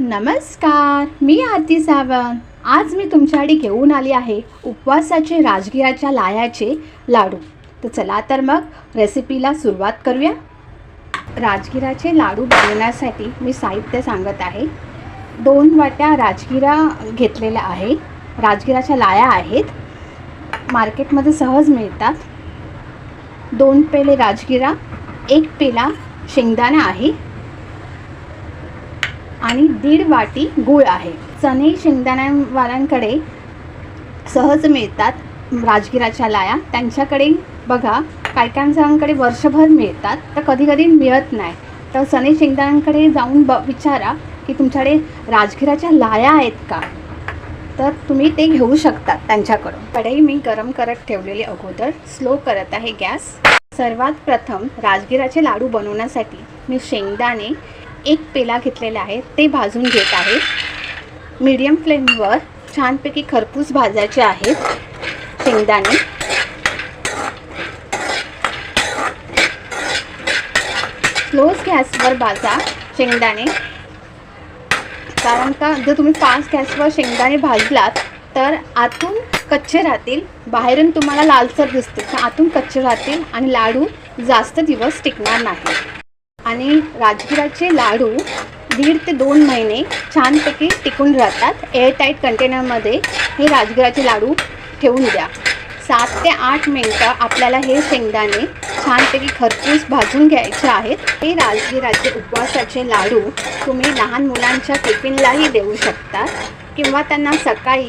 नमस्कार मी आरती सावंत. आज मी तुमच्यासाठी घेऊन आली आहे उपवासाचे राजगिराच्या लायाचे लाडू. तर चला तर मग रेसिपीला सुरुवात करूया. राजगिराचे लाडू बनवण्यासाठी मी साहित्य सांगत आहे. दोन वाट्या राजगिरा घेतलेल्या आहे. राजगिराच्या लाया आहेत. मार्केटमध्ये सहज मिळतात. दोन पेले राजगिरा एक पेला शेंगदाणा आहे. आणि दीड वाटी गूळ आहे. चणे शेंगदाण्यावाल्यांकडे सहज मिळतात. राजगिराच्या लाया. त्यांच्याकडे बघा काय काहींकडे वर्षभर मिळतात. तर कधी कधी मिळत नाही. तर चणे शेंगदाण्यांकडे जाऊन ब विचारा की तुमच्याकडे राजगिराच्या लाया आहेत का? तर तुम्ही ते घेऊ शकता त्यांच्याकडून. कढई मी गरम करत ठेवलेली अगोदर स्लो करत आहे गॅस. सर्वात प्रथम राजगिराचे लाडू बनवण्यासाठी मी शेंगदाणे एक पेला घेतलेले आहे ते भाजून घेत आहे मीडियम फ्लेमवर छानपैकी खरपूस भाजायचे आहेत शेंगदाणे. स्लोच गॅसवर भाजा शेंगदाणे. कारण का जर तुम्ही फास्ट गॅसवर शेंगदाणे भाजलात तर आतून कच्चे राहतील बाहेरून तुम्हाला लालसर दिसतील. तर आतून कच्चे राहतील आणि लाडू जास्त दिवस टिकणार नाही. आणि राजगिराचे लाडू दीड ते दोन महिने छानपैकी टिकून राहतात. एअरटाईट कंटेनरमध्ये हे राजगिराचे लाडू ठेवून द्या. सात ते आठ मिनटं आपल्याला हे शेंगदाणे छानपैकी खरपूस भाजून घ्यायचे आहेत. हे राजगिराचे उपवासाचे लाडू तुम्ही लहान मुलांच्या टिफिनलाही देऊ शकता किंवा त्यांना सकाळी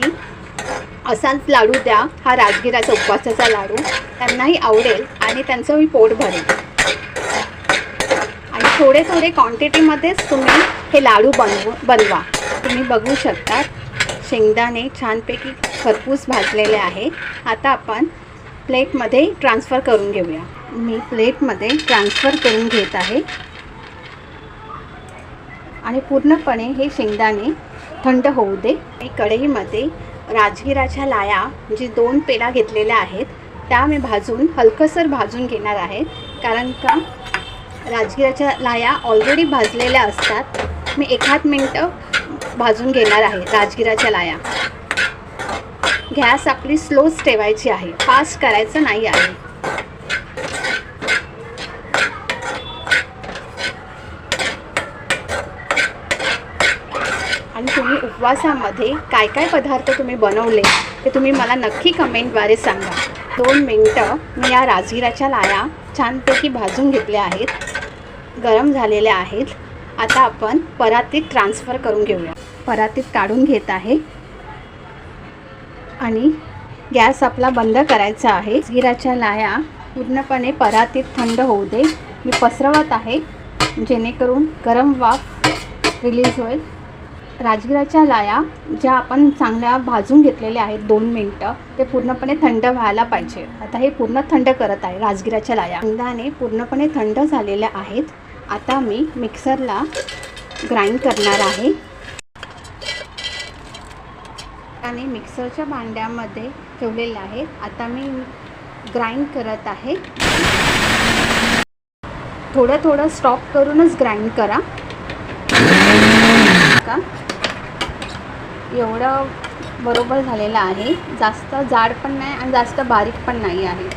असाच लाडू द्या. हा राजगिराचा उपवासाचा लाडू. त्यांनाही आवडेल आणि त्यांचंही पोट भरेल. थोडे थोडे क्वांटिटीमध्येच तुम्ही हे लाडू बनवू बनवा. तुम्ही बघू शकता शेंगदाणे छानपैकी खरपूस भाजलेले आहे आता आपण प्लेटमध्ये ट्रान्सफर करून घेऊया. मी प्लेटमध्ये ट्रान्सफर करून घेत आहे. आणि पूर्णपणे हे शेंगदाणे थंड होऊ दे. मी कढईमध्ये राजगिराच्या लाया जी दोन पेला घेतलेल्या आहेत. त्या मी भाजून हलकसर भाजून घेणार आहे. कारण का? राजगिराच्या लाया ऑलरेडी भाजलेल्या असतात. मी एखाद मिनटं भाजून घेणार आहे राजगिराच्या लाया. गॅस आपली स्लोच ठेवायची आहे. फास्ट करायचं नाही आहे. आणि तुम्ही उपवासामध्ये काय काय पदार्थ तुम्ही बनवले ते तुम्ही मला नक्की कमेंटद्वारे सांगा. दोन मिनटं मी या राजगिराच्या लाया छानपैकी भाजून घेतल्या आहेत. गरम झालेल्या आहेत. आता आपण परातीत ट्रान्सफर करून घेऊया. परातीत काढून घेत आहे. आणि गॅस आपला बंद करायचा आहे. जिराच्या लाया पूर्णपणे परातीत थंड होऊ दे. मी पसरवत आहे जेणेकरून गरम वाफ रिलीज होईल. राजगिराच्या लाया ज्या आपण चांगल्या भाजून घेतलेल्या आहेत दोन मिनटं ते पूर्णपणे थंड व्हायला पाहिजे. आता हे पूर्ण थंड करत आहे राजगिराच्या लाया. शेंगदाणे पूर्णपणे थंड झालेल्या आहेत. आता मी मिक्सरला ग्राइंड करणार आहे. आणि मिक्सरच्या भांड्यामध्ये ठेवलेले आहे. आता मी ग्राइंड करत आहे. थोडं थोडं स्टॉप करूनच ग्राइंड करा. का? एवढं बरोबर झालेलं आहे. जास्त जाड पण नाही आणि जास्त बारीक पण नाही आहे.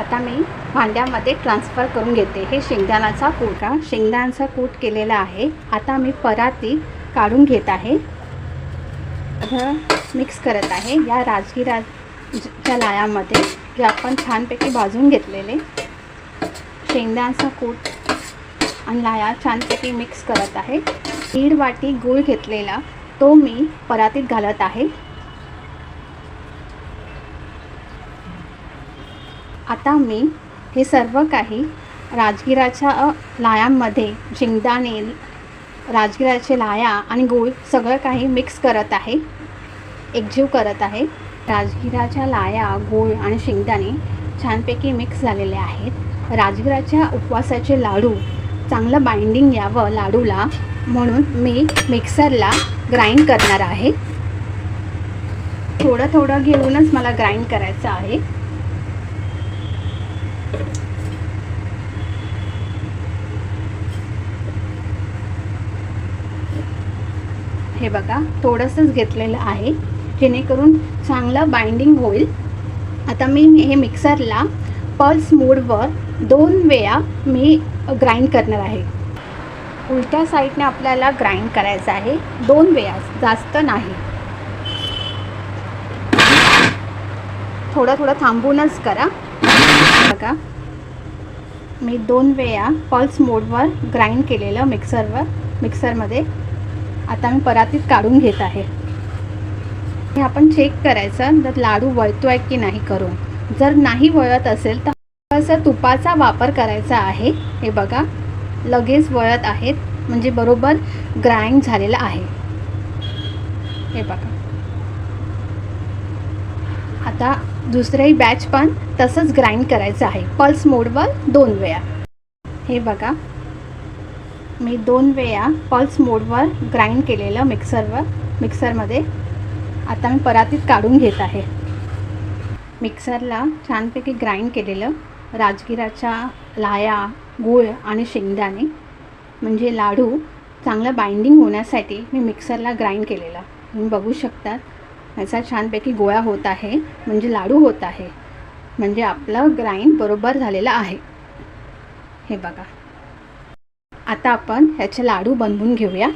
आता मी भांड्यामध्ये ट्रान्सफर करून घेते. हे शेंगदाण्याचा कूट. हा शेंगदाण्याचा कूट केलेला आहे. आता मी पराती काढून घेत आहे. मिक्स करत आहे. या राजगिराच्या लायामध्ये जे आपण छानपैकी भाजून घेतलेले शेंगदाण्याचा कूट आणि लाया छानपैकी मिक्स करत आहे. दीड वाटी गूळ घेतलेला तो मी परातीत घालत आहे. आता मी हे सर्व काही राजगिराच्या लायांमध्ये शेंगदाणे राजगिराचे लाया आणि गूळ सगळं काही मिक्स करत आहे एकजीव करत आहे. राजगिराच्या लाया गूळ आणि शेंगदाणे छानपैकी मिक्स झालेले आहेत. राजगिराच्या उपवासाचे लाडू चांगलं बाइंडिंग यावं लाडूला म्हणून मी मिक्सरला ग्राइंड करणार आहे. थोडं थोडं घेऊनच मला ग्राइंड करायचं आहे. हे बघा थोडंसंच घेतलेलं आहे. जेणेकरून चांगलं बाइंडिंग होईल. आता मी हे मिक्सरला पल्स मोडवर दोन वेळा मी ग्राइंड करणार आहे. उलट्या साईडने आपल्याला ग्राइंड करायचं आहे. दोन वेळा जास्त नाही. थोडं थोडं थांबूनच करा. बघा. मी दोन वेळा पल्स मोडवर ग्राइंड केलेलं मिक्सरवर मिक्सरमध्ये आता मी परातीत काढून घेत आहे. हे आपण चेक करायचं जर लाडू वळतो आहे की नाही करून. जर नाही वळत असेल तर असं तुपाचा वापर करायचा आहे. हे बघा लगेच वळत आहेत म्हणजे बरोबर ग्राइंड झालेलं आहे. हे बघा. आता दुसरंही बॅच पण तसंच ग्राइंड करायचं आहे. पल्स मोडवर दोन वेळा. हे बघा. मी दोन वेळा पल्स मोडवर ग्राइंड केलेलं मिक्सरवर मिक्सरमध्ये आता मी परातीत काढून घेत आहे. मिक्सरला छानपैकी ग्राइंड केलेलं राजगिराच्या लाया गूळ आणि शेंगदाणे म्हणजे लाडू चांगलं बाइंडिंग होण्यासाठी मी मिक्सरला ग्राइंड केलेलं. तुम्ही बघू शकता याचा छानपैकी गोळा होत आहे म्हणजे लाडू होत आहे म्हणजे आपलं ग्राइंड बरोबर झालेलं आहे. हे बघा. आता आपण ह्याचे लाडू बनवून घेऊया.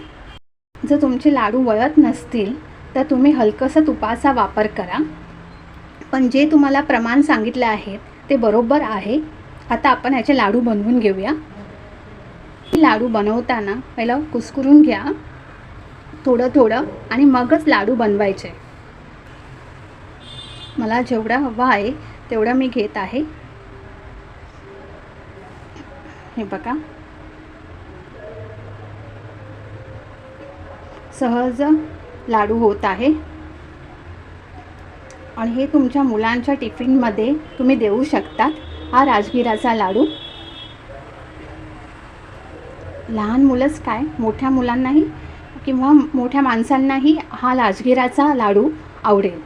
जर तुमचे लाडू वळत नसतील तर तुम्ही हलकंसं तुपाचा वापर करा. पण जे तुम्हाला प्रमाण सांगितलं आहे ते बरोबर आहे. आता आपण ह्याचे लाडू बनवून घेऊया. लाडू बनवताना पहिलं कुस्करून घ्या. थोडं थोडं आणि मगच लाडू बनवायचे. मला जेवढा हवा आहे तेवढं मी घेत आहे. हे बघा. सहज लाडू होत आहे. आणि हे तुमच्या मुलांच्या टिफिनमध्ये तुम्ही देऊ शकतात हा राजगिराचा लाडू. लहान मुलंच काय? मोठ्या मुलांनाही किंवा मोठ्या माणसांनाही हा राजगिराचा लाडू आवडेल.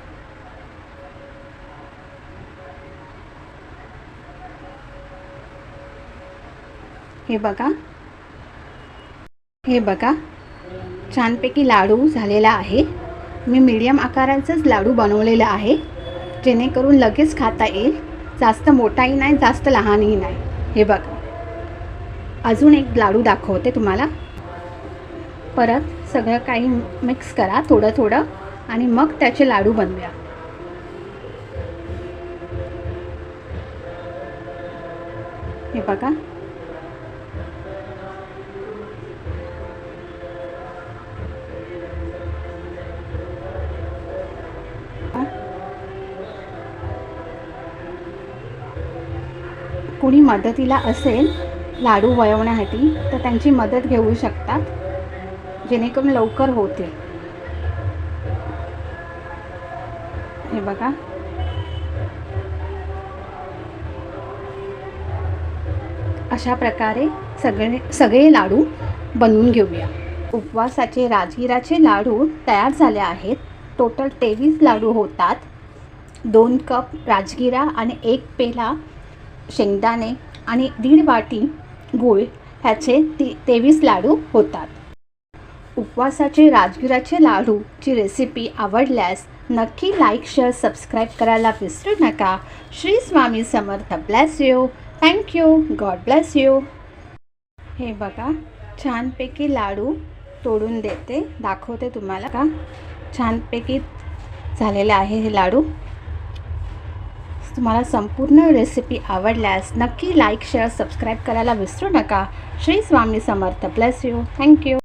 हे बघा. हे बघा. छानपैकी लाडू झालेला आहे. मी मीडियम आकाराचंच लाडू बनवलेलं आहे. जेणेकरून लगेच खाता येईल. जास्त मोठाही नाही जास्त लहानही नाही. हे बघा. अजून एक लाडू दाखवते तुम्हाला. परत सगळं काही मिक्स करा थोडं थोडं. आणि मग त्याचे लाडू बनवूया. हे बघा. कुणी मदतीला असेल लाडू वळवण्यासाठी तर त्यांची मदत घेऊ शकतात जेणेकरून लवकर होते हे बघा. अशा प्रकारे सगळे सगळे लाडू बनवून घेऊया. उपवासाचे राजगिराचे लाडू तयार झाले आहेत. टोटल तेवीस लाडू होतात. दोन कप राजगिरा आणि एक पेला शेंगदाणे आणि दीड वाटी गूळ ह्याचे ती तेवीस लाडू होतात. उपवासाचे राजगिराचे लाडूची रेसिपी आवडल्यास नक्की लाईक शेअर सबस्क्राईब करायला विसरू नका. Shri Swami Samarth. Bless you thank you God bless you हे बघा छानपैकी लाडू तोडून देते. दाखवते तुम्हाला का? छानपैकी झालेले आहे हे लाडू. तुम्हाला संपूर्ण रेसिपी आवडल्यास नक्की लाईक शेअर सबस्क्राईब करायला विसरू नका. Shri Swami Samarth. Bless you thank you